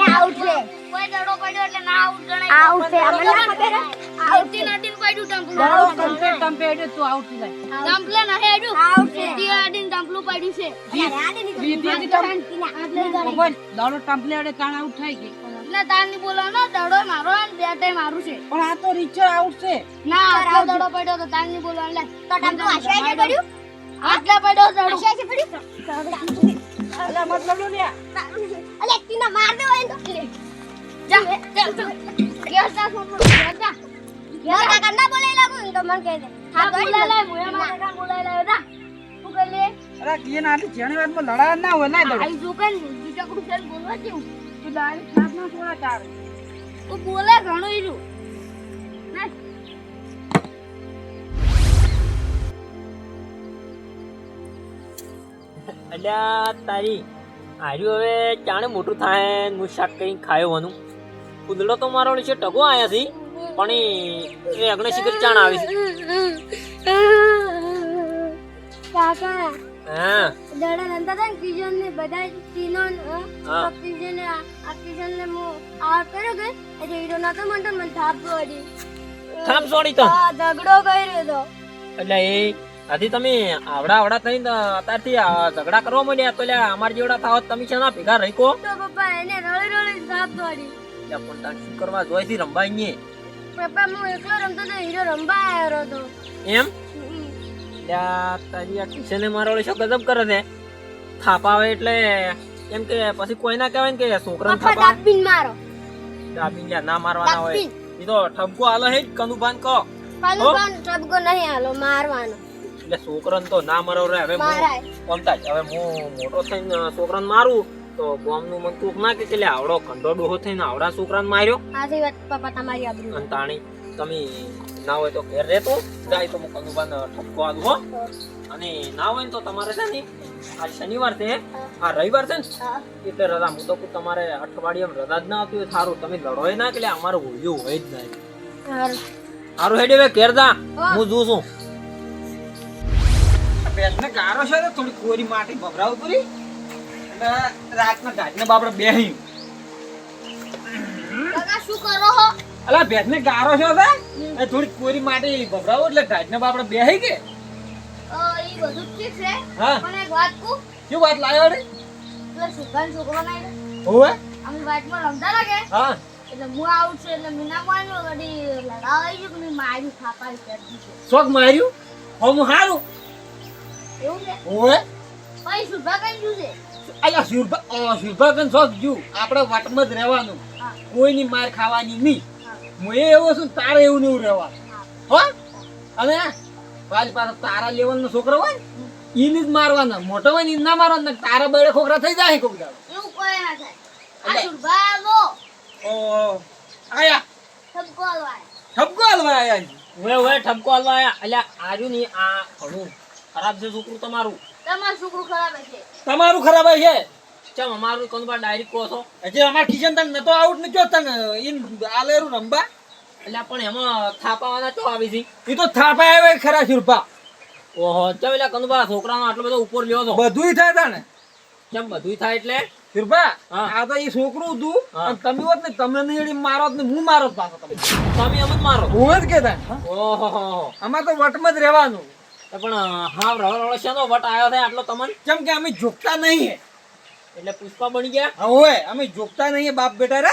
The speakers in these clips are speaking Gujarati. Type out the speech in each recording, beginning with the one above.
આઉટ છે. કોઈ દડો પડ્યો એટલે ના આઉટ ગણાય. આઉટ છે. અમને ના ખબર આઉટ નટીન પડ્યું તું આઉટ થઈ જાય હેડ્યું. આઉટ છે. પડ્યું છે. દાડો આઉટની બોલવાનો દડો મારો અને બેટે મારું છે. પણ આ તો રીચર આઉટ છે. ના આટલો દડો પડ્યો તો તારની બોલવાનો તો ટંપુ આશાએ છે પડ્યું? આટલા પડ્યો દડો. આશાએ છે પડ્યું? મતલબ લો લ્યા. જા જા કેસા સોનો કેસા કાકા ના બોલે લાગુ તો મને કહે દે હા હા લાય મોયા મારા કાન બોલાય લાય જા. તું કહી લે? અરે કે ના આટલી જેણી વાતમાં લડાય ના હોય ના દડો આઈ જો કન બીટકડું છે બોલવા જેવું. તું ડાયરેક્ટ સાથ ના છોડા તાર તું બોલે ઘણું ઈરું ના. અલ્યા તારી આર્યું હવે ચાણે મોટું થાય હું શાક કઈ ખાયો હોનું? કુદડો તો મારો છે ટકો આયા છે પણ એ અગ્ને શિખર ચાણ આવી છે. કાકા હા. દડા નંતા હતા ને કિજન ને બધા તીનો હા. કિજન ને આ કિજન ને મો આ કર્યો કે એટલે હીરો નતો મનતો મન થાપ પડી. થાપ સોડી તો? આ ઝઘડો કર્યો તો. એટલે એ આથી તમે આવડા આવડા થઈને અત્યારથી ઝઘડા કરવા માંડ્યા તો અમારી અમાર જેવડા થાવ તમે છે ના ભેગા રહી કો તો પપ્પા એને રળી રળી થાપ પડી. લ્યા પણ તાર શું કરવા જોઈથી રંબા અહીંયા પપ્પા હું એકલો રમતો તો હીરો રમવા આવ્યો હતો એમ? લ્યા તારી આ કિશને મારો શું ગજબ કરે છે? થાપા આવે એટલે એમ કે પછી કોઈ ના કહેવાય ને કે છોકરા થાપા દાબીન મારો. દાબીને લ્યા ના મારવાના હોય. એ તો ઠપકો આલો હે કનુભાન કહો પાલું હો? નહીં આલો મારવાનો. એટલે છોકરાને તો ના મરો રે હવે હું કોમતા હવે હું મોટો થઈને છોકરાને મારું. તો ગામનું મન કોક ના કે એટલે આવડો ખંડો ડોહો થઈને આવડા છોકરાને માર્યો. આથી વાત પપ્પા તમારી આબરૂ અને તાણી તમે ના હોય તો ઘેર રહેતો જાય તો હું કનુભાને ઠપકો આલું હો. અને ના હોય તો તમારે છે ને આ શનિવાર છે આ રવિવાર છે ને એટલે રજા હું તો કહું તમારે અઠવાડિયામાં રજા જ ના આવતી હોય સારું તમે લડોય ના કે લે અમારે હોળિયું હોય જ નહીં. સારું હેડે હવે ઘેર જા. હું. જોઉં છું. બેસને ગારો છે થોડી કોરી માટી ભભરાવું પૂરી એટલે રાતના ગાજને બાપડે બેહી. કાકા શું કરો હો? અલા બેસને ગારો છે તો એ થોડી કોરી માટી ભભરાવો એટલે ગાજને બાપડે બેહી કે? અ, ઈ બધું ઠીક છે. હા. પણ એક વાત કહું. શું વાત લાવ્યો રે પેલા સુભાન છોકરો નહીં હોવે અમે વાતમાં રમતા લાગે. હા. એટલે હું આવું છું એટલે મીના માન્યો ઘડી લડાઈ ગયું કે માર્યું કરી શોખ માર્યું? હું હારું? એવું છે? હોવે પછી સુભા કઈ ગયું છે? અલા સુરભા સુરભાગન શોખ જ્યું આપણે વાટમાં જ રહેવાનું. કોઈની માર ખાવાની નહીં. હા. એવો છું તારે એવું ને એવું રહેવાનું. હો. અને પાછી પાછો તારા લેવલનો છોકરો હોય એને જ મારવાના. મોટો હોય ને ઈને ના મારવાના તારા બળે ખોખરા થઈ જાય કોક દાડો. એવું કોઈ ના થાય. આ સુભા ઓ આયા. ઠપકો હલવાય. ઠપકો હલવા આયા. વે હવે ઠપકો હલવા આયા અલ્યા આજુ ની આ ઘણું ખરાબ છે છોકરું તમારું. તમારું છોકરું ખરાબ તમારું ખરાબ છે ચમ અમારું કોણ ડાયરેક્ટ કહો છો? હજી અમાર કિશન તને નતો આઉટ ન જો તને? ઇન આલેરું રંબા એટલે પણ એમાં થાપાવાના ચો આવી છે? ઈ તો થાપા આવે ખરા સુરપા ઓહો ચમ એટલે કનુભા છોકરાનો આટલો બધો ઉપર લ્યો છો? બધુંય થાય તા ને ચમ બધુંય થાય એટલે? સુરપા આ તો ઈ છોકરું હતું અને તમે હોત ને તમે નહીં એડી મારો ને હું મારો પાછો તમે તમે એમ જ મારો. હું જ કેતા ઓહો. અમાર તો વટમાં જ રહેવાનું. તો પણ હા રવર રવર શેનો વટ આવ્યો થાય આટલો તમને? કેમ કે અમે જોગતા નહીં એટલે પુષ્પા બની ગયા? હોય. અમે જોગતા નહીં બાપ બેટા રે.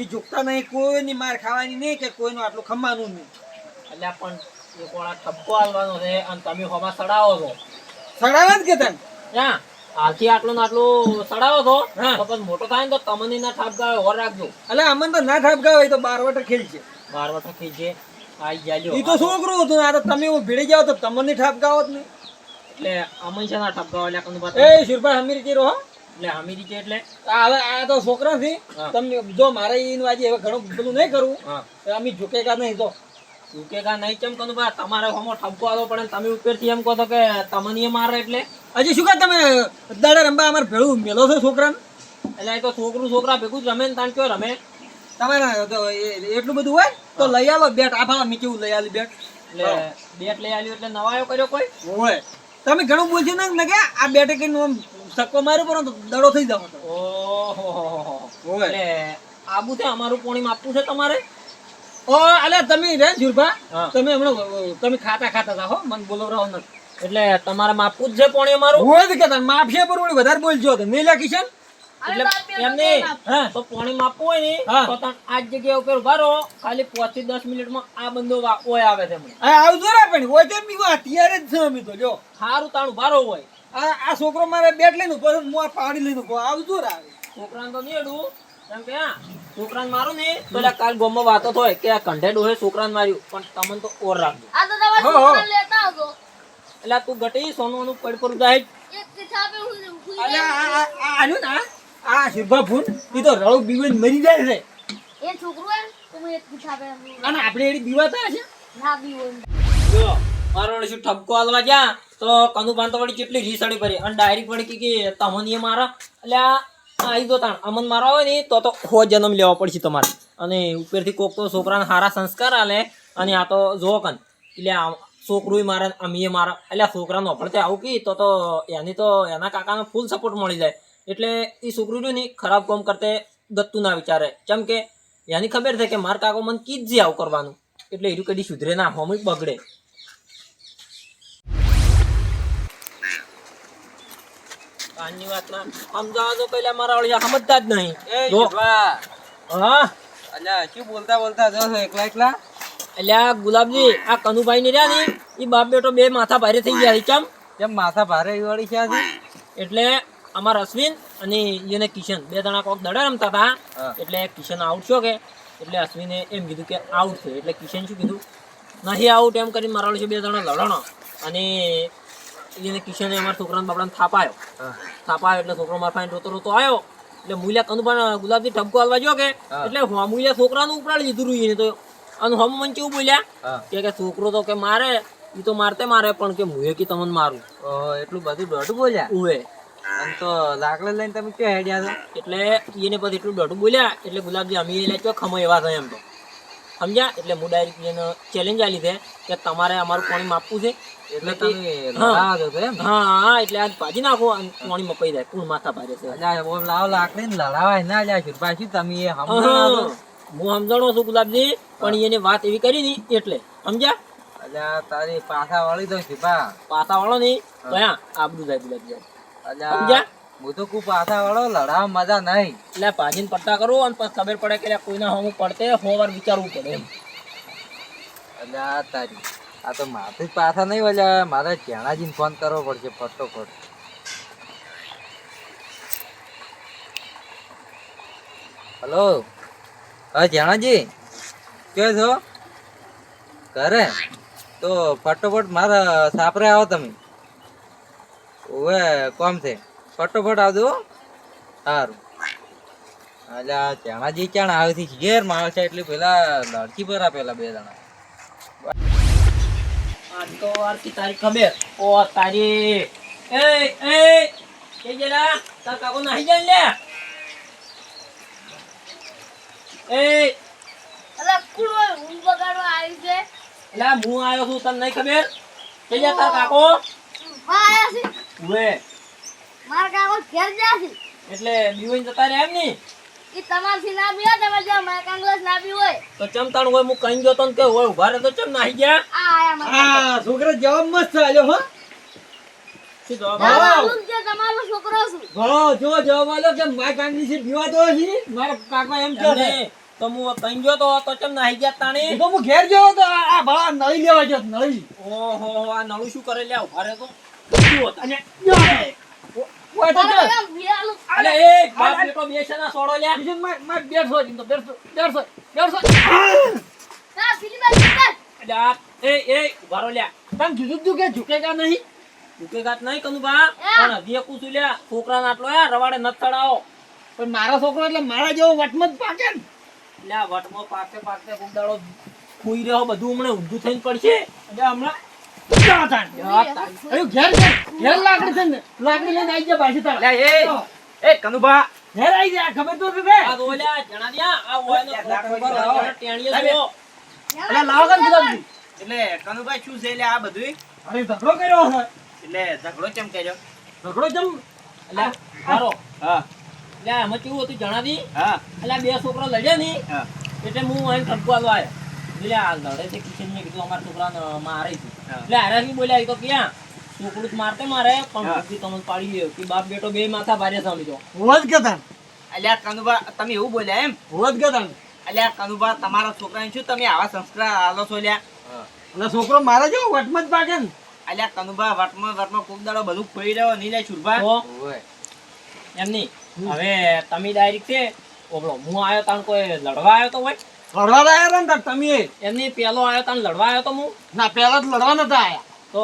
એ જોગતા નહીં કોઈની માર ખાવાની નહીં કે કોઈનું આટલું ખમવાનું નહીં. એટલે પણ એ કોણા ઠપકો આલવાનો છે અને તમે હોમાં સડાવો છો. સડાવે જ કે તને? હા આથી આટલું ને આટલું સડાવો છો. તો પછી મોટો થાય ને તો તમને ના થાપ ગાવે હોર રાખજો. એટલે અમને તો ના થાપકા હોય તો બાર વટર ખેલ છે. બાર વટર જાલ્યો ઈ તો છોકરું હતું આ તો તમે ભીડી જાવ તો તમને ઠાપકા હોત ને એટલે અમે છે ના એટલે કનું એ શુરપા હમીર ચીરો એટલે હમી છે એટલે હવે આ તો છોકરા થી હા. તમે જો મારે ઈન હવે ઘણું પેલું નહીં કરવું તો અમે ઝુકેગા નહીં તો. ચૂકેગા નહીં કેમ કનું બા તમારે હોમો ઠપકો આલો પડે તમે ઉપરથી એમ કહો છો કે તમને એ મારે એટલે. હજી શું કા તમે? દાડા રંબા અમારે ભેળું મેલો છો છોકરાને? એટલે એ તો છોકરું છોકરા ભેગું જ રમે ને તાણ કયો રમે? તમારે તો એટલું બધું હોય? તો લઈ આવો બેટ. આ ભાવ મેં લઈ આલી બેટ. એટલે બેટ લઈ આવ્યો એટલે નવાયો કર્યો કોઈ? હોય. તમે ઘણું બોલશો ને ને કે આ બેટે આમ સક્કો માર્યો પણ તો દડો થઈ જાવ ઓહો. એટલે આબુ છે અમારું પોણી આપવું છે તમારે? ઓ અલે તમે રે જુરભા તમે હમણાં તમે ખાતા ખાતા હતા હો મને રહો નથી. એટલે તમારે માપવું જ છે પોણી અમારું? હોય કે તમે માફિયા પર વળી વધારે બોલજો તો નહીં લે કિશન એટલે એમ તો પોણી માપવું હોય ને તો તને આ જગ્યા ઉપર ઊભા રહો ખાલી પાંચથી દસ મિનિટમાં આ બંદો ઓય આવે છે હમણાં. આવજો રે પણ હોય તો બી અત્યારે જ છે અમે તો જો. હારું તાણું ભારો હોય આ આ છોકરો મારે બેટ લઈને ઊભો છે, હું આ પાડી લઈને ઊભો. આવજો રે. છોકરાને તો નહીં અડવું કે છોકરાને મારું ને તો કાલ ગામમાં વાતો થાય કે આ કંઢે ડોહે છોકરાને માર્યું પણ તમને તો ઓર રાખજો. આ તો તમારા હો, હો. છોકરાને લેતા આવજો. એટલે તું ઘટી સોનું પડ પર જાય એક હું હું ને આ શિરભા ફૂન એ તો રળું બીવન મરી જાય છે. એ છોકરો એમ? તો હું એક કિતાબે અને આપણે એની બીવાતા છે? ના બીવન જો મારો શું ઠપકો આલવા ગયા? તો કનુ પાન તો વળી કેટલી રીસાડી પડી. અને ડાયરી પડી કે કે તમને એ મારા. એટલે આ આવી દો તાણ અમન મારા હોય ને તો તો હો જન્મ લેવા પડશે તમારે. અને ઉપરથી કોક તો છોકરાને સારા સંસ્કાર આલે અને આ તો જો કન. એટલે આ છોકરું મારે અમીએ મારા. એટલે છોકરાનો અફળતે આવું કી તો તો એની તો એના કાકાનો ફૂલ સપોર્ટ મળી જાય. એટલે એ છોકરું રહ્યું ને ખરાબ કામ કરતે ગત્તું ના વિચારે. કેમ કે એની ખબર છે કે માર કાકો મને કીજ આવું કરવાનું? એટલે એનું કદી સુધરે ના હોમ બગડે. કાનની વાત ના સમજાવો તો પેલા મારા વળી સમજતા જ નહીં. જો. હા. અલ્યા શું બોલતા બોલતા જો એકલા એકલા? એટલે આ ગુલાબજી આ કનુભાઈ ની રહ્યા ને એ બાપ બેટો બે માથા ભારે થઈ ગયા છે કેમ? કેમ માથા ભારે વાળી છે એટલે અમારા અશ્વિન અને એને કિશન. બે જણા કોક દડા રમતા હતા. એટલે કિશન આઉટ છો કે. એટલે અશ્વિને એમ કીધું કે આઉટ છે. એટલે કિશન શું કીધું? નહીં આઉટ એમ કરીને મારા બે જણા લડણો. અને એને કિશને અમારા છોકરાને બાપડાને થાપાયો. થાપાયો એટલે છોકરો મારા પાસે રોતો રોતો આવ્યો. એટલે મુલ્યા કનુભાઈ ગુલાબજી ઠપકો હાલવા ગયો કે. એટલે મુલ્યા છોકરાનું ઉપરાડી લીધું એને તો. અને હમ મને કેવું બોલ્યા? કે કે છોકરો તો કે મારે. એ તો મારતે મારે પણ કે મુએ કે તમને મારું. એટલું બધું દોઢ બોલ્યા? ઉવે. અને તો લાકડા લઈને તમે ક્યાં હેડ્યા છો? એટલે એને પછી એટલું દોઢું બોલ્યા એટલે ગુલાબજી અમે એટલે ચો ખમો એવા થયા એમ તો. સમજ્યા? એટલે હું ડાયરેક્ટ એને ચેલેન્જ આલી છે કે તમારે અમારું પાણી માપવું છે. એટલે તમે હા. તો હા એટલે આજ ભાજી નાખો અને પાણી મપાઈ જાય. કુણ માથા ભાજે છે. લાવ લાકડી ને લડાવાય ના જાય. છે પાછી તમે એ હા, સમજો હું સમજણો છું ગુલાબજી પણ એને વાત એવી કરી ની એટલે. સમજ્યા? અલ્યા તારી પાછા વાળી દો શુભા પાસા વાળો નહીં તો હા આબડું જાય ગુલાબજી. સમજ્યા? હું તો કુ પાછા વાળો લડાવા મજા નહીં. એટલે ભાજીને પડતા કરું અને પછી ખબર પડે કે કોઈના હમું પડતે હો વાર વિચારવું પડે એમ. અલ્યા તારી આ તો માથે પાછા નહીં વળ્યા. મારે ચેણાજીને ફોન કરવો પડશે ફટોફટ. હલો? હા ચેણાજી કે છો? ઘરે? તો ફટોફટ મારા સાપરે આવો તમે. ઓવે કોમ છે? ફટોફટ આવજો. સારું. અલ્યા ચેણાજી ચાણ આવે છે ઘેર માણસ છે એટલે પેલા લડકી પર પેલા બે જણા. આજ તો વાર તારી ખબર. ઓ તારી એ એ કે જરા તાર કાકો નાહી જાય લે. એ. અલા કુળ હોય? ઊંઘ આવી છે. એટલે હું આવ્યો છું તને નહીં ખબર? કે જા તાર કાકો. હા આયા છે. ઉવે માર કાકો ઘેર ગયા છે એટલે બીવાઈ જતા રહ્યા એમ ની? ઈ તમારથી ના બી તમે જો માર કાંગલસ ના બી હોય. તો ચમતાણ હોય હું કઈ ગયો તો કે હોય ઊભા રહે તો ચમ નાહી ગયા? આ આયા મારા હા છોકરા જવાબ મસ્ત આલ્યો હો. શું જવાબ હા. કાકો હું જે તમારો છોકરો છું. હા જો જવાબ આલ્યો કે માય કાંગી છે બીવાતો હશે મારા કાકા એમ કહે તો હું કઈ ગયો તો તો ચમ નાહી ગયા તાણી? તો હું ઘેર ગયો તો આ આ નળી લેવા ગયો નળી. ઓહો આ નળું શું કરે લ્યા ઊભા રહે તો. શું હતા? અને ઓય તો તારો જો એમ વિયાલું અલે એ બાપ બેટો બે છે ના સોડો લ્યા કિશનમાં માં બેઠો છે, તો બેઠો બેઠો બેઠો. ના પેલી બાજુ કર એટલે આ એ એ ઊભા રહો લ્યા તને કીધું તું કે ઝુકેગા નહીં? ઉકેગાત નહીં કનુભા. પણ હજી કુછું લ્યા છોકરાને આટલો યાર રવાડે નથ ચડાવો. પણ મારા છોકરો એટલે મારા જેવો વટમાં જ પાકે ને. એટલે આ વટમાં પાકે પાકે ગુંડાળો ખુઈ રહ્યો બધું હમણાં ઊંધું થઈને પડશે. એટલે હમણાં આ તો લ્યા જણા દ્યા આ ઓયનો ટેણીએ લાગે. જુઓ. અરે લાવો કાન ગુલાબજી એટલે કનુભાઈ શું છે આ બધું અરે ઝઘડો કર્યો એટલે ઝઘડો કેમ કર્યો? ઝઘડો જમ એટલે મારો હા. એટલે એમાં કેવું હતું જણાવી હા. એટલે બે છોકરા લડ્યા ની. એટલે હું અહીં ઠપકો આવ્યો. એટલે આ લડે છે કિશન ને કીધું અમારા છોકરાને મારે છે. એટલે હારાથી બોલ્યા તો ક્યાં છોકરું મારતે મારે પણ હા. પાડી કે બાપ બેટો બે માથા ભારે સામી હોત કે તાન અલ્યા કનુભા તમે એવું બોલ્યા એમ? હોત કે તાન અલ્યા કનુભા તમારા છોકરાને શું તમે આવા સંસ્કાર આલો છો લ્યા એટલે છોકરો મારે જેવો વટમાં જ પાકે ને? અલ્યા કનુભા વટમાં વટમાં ખૂબ દાડો બધું ખોઈ રહ્યો નહીં લે છુરભા? એમ નહીં. હવે તમે ડાયરેક્ટ છે ઓબળો હું આવ્યો તાણ કોઈ લડવા આવ્યો તો હોય? લડવા આવ્યા ને તમે એમની પેલો આવ્યો તને લડવા આવ્યો તો હું. ના પહેલા તો લડવા નતા આવ્યા તો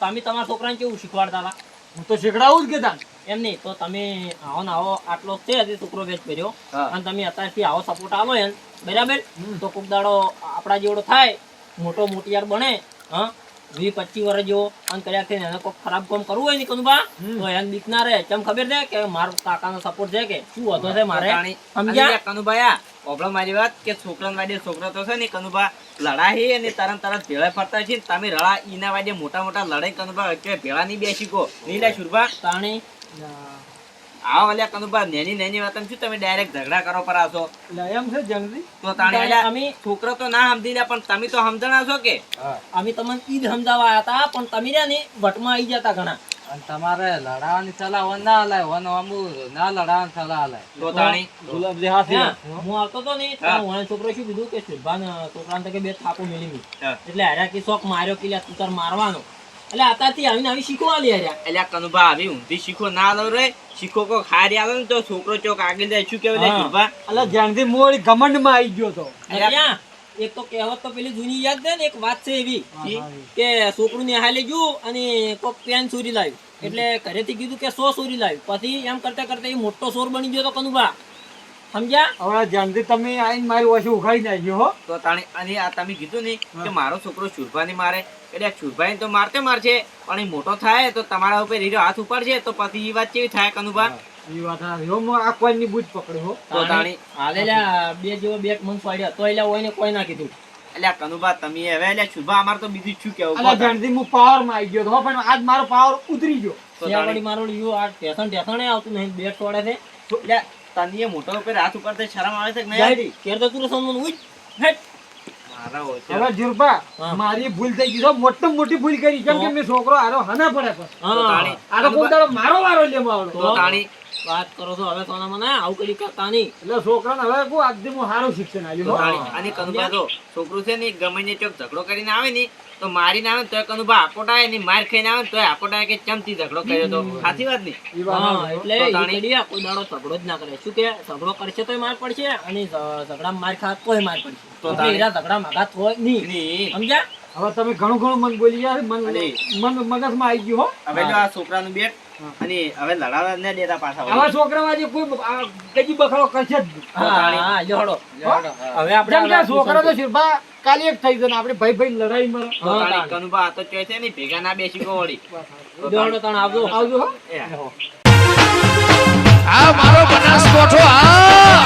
તમે તમારા છોકરાને કેવું શીખવાડતા હતા હું તો શીખડાવું જ કે એમ નહીં તો તમે આવો ને આવો આટલો છે હજી છોકરો વેચ કર્યો અને તમે અત્યારથી આવો સપોર્ટ આવો એમ બરાબર? તો કોક દાડો આપણા જેવડો થાય મોટો મોટિયાર બને હા. વીસ પચીસ વર્ષ જેવો અને કર્યા થઈને એને કોઈ ખરાબ કામ કરવું હોય ને કનુભા તો એને બીક ના રહે કેમ ખબર છે કે મારો કાકાનો સપોર્ટ છે કે? શું હતો છે મારે? સમજ્યા? કનુભાઈ આ મારી વાત કે છોકરા વાડે છોકરો તો છે ને કનુભા લડાઈ અને તરત તરત ભેળા ફરતા છે તમે રળા ઈના વાડે મોટા મોટા લડાઈ કનુભા કે ભેળા નહીં બેસી કો નહીં લે શુરભા. તાણી આવો અલ્યા કનુભા નેની નેની વાત શું તમે ડાયરેક્ટ ઝઘડા કરો પર આવશો એમ છે જંગલી તો તાણે અલ્યા અમે છોકરો તો ના સમજી લે પણ તમે તો સમજણા છો કે? અમે તમને ઈદ સમજાવવા હતા પણ તમે રહ્યા ને વટમાં આવી જતા ઘણા. અને તમારે લડાવાની સલાહ ના હલાય વન અમુ ના લડાવાની સલાહ હલાય તો તાણી? ગુલાબજી હાથી હું આવતો તો ને હું. છોકરો શું કીધું કે શુભાન છોકરાને કે બે થાપો મેલી એટલે હાર્યા કે શોખ માર્યો કે લ્યા તું તાર મારવાનો. એટલે આતાથી આવીને આવી શીખવા લે રહ્યા એટલે કનુભા આવી ઊંધી શીખો ના લો રે. શીખો કો ખારી આવે ને તો છોકરો ચોક આગળ જાય. શું કેવું લે હા. છુરભા એટલે જ્યાંથી મોડી ઘમંડમાં આવી ગયો તો. એક તો કહેવત તો પેલી જૂની યાદ છે ને એક વાત છે એવી કે છોકરું ને હાલે ગયું અને કોક પેન ચોરી લાવ્યું. એટલે ઘરેથી કીધું કે સો ચોરી લાવ્યું. પછી એમ કરતા કરતા એ મોટો ચોર બની ગયો તો કનુભા. સમજ્યા? હવે જ્યાંથી તમે આઈને મારી ઓછી ઉખાડી નાખ્યો હો. તો તાણી અને આ તમે કીધું ને કે મારો છોકરો છુરભાની મારે. એટલે છુરભાઈ તો મારતે મારશે પણ એ મોટો થાય તો તમારા ઉપર હીરો હાથ ઉપાડશે તો પછી એ વાત કેવી થાય કનુભા? એ વાત. હો હું આ કોઈની બૂજ પકડ્યો તો તાણી હાલેલા બે જેવો બેક મન પાડ્યા. તો એટલે હોય ને કોઈ ના કીધું. એટલે આ કનુભા તમે હવે એટલે છુરભા અમારે તો બીજું શું કેવું એટલે જ્યાંથી હું પાવરમાં આવી ગયો તો હો, પણ આજ મારો પાવર ઉતરી ગયો. તો ત્યાં તાણી. વળી મારો યુ આ ટેશન ટેશને આવતું નહીં બે છોડે છે. એટલે તને એ મોટો ઉપર હાથ ઉપાડતા શરમ આવે છે કે નહીં? કેર તો તું સન્માન ઉઈ હેટ. મારા ઓછે. હવે જીરપા મારી ભૂલ થઈ ગઈ છે. મોટી મોટી ભૂલ કરી. કેમ કે મેં છોકરો આરો હના પડે પણ તો તાણી હા. આ તો કોઈ મારો વારો લેવા આવડો. તો તાણી વાત કરો છો હવે કોના મને આવું કરી કરતા નહીં. એટલે છોકરાને હવે કો આજથી હું સારું શિક્ષણ તો આપ્યું હો. અને કનુભા તો છોકરું છે ને ગમે ને ચોક ઝઘડો કરીને આવે ને તો મારીને આવે તો કનુભા આકોટાય ને માર ખાઈને આવે તો આકોટાય કે ચમથી ઝઘડો કર્યો તો. સાચી વાત નહીં. એટલે તો ઈ તાણી- કડી આ કોઈ દાડો ઝઘડો જ ના કરે. શું કે ઝઘડો કરશે તોય માર પડશે અને ઝઘડા માર ખા તોય માર પડશે. તો એરા ઝઘડા માગા થોય નહીં. સમજ્યા? હવે તમે ઘણું ઘણું મન બોલી ગયા મન મન મગજમાં આવી ગયું હો. હવે જો આ છોકરાનું બેટ અને હવે લડાવા ન દેતા પાછા આવા છોકરામાં કોઈ આ કદી કરશે જ હા હા જોડો હવે આપણે જેમ કે આ છોકરા તો શિરભા કાલે એક થઈ જાય આપણે ભાઈ ભાઈ લડાઈ મરે. તો તાણી કનુભા આ તો ચોય છે ને ભેગા ના બેસી ગો વળી. જોડો તણ આવજો. આવજો હો. આ મારો બનાસકોઠો આ